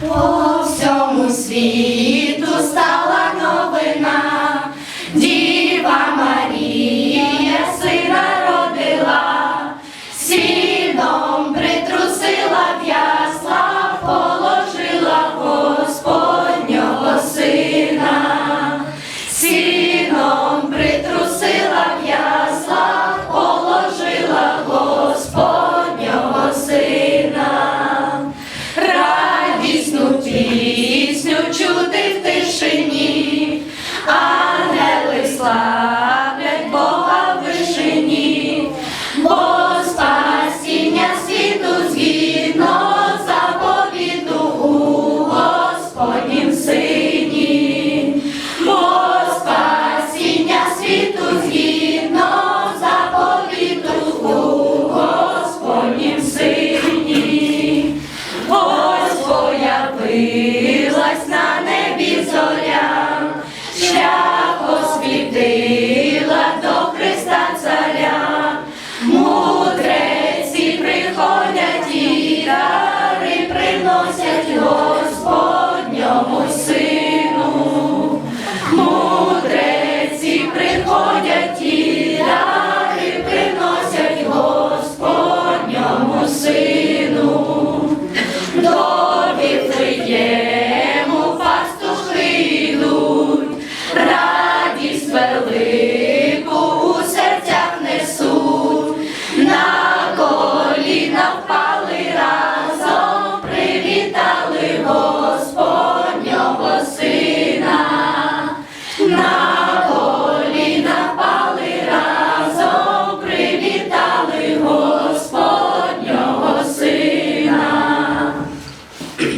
по всьому світу став. З'явилась на небі зоря, шлях освітив. E não passa.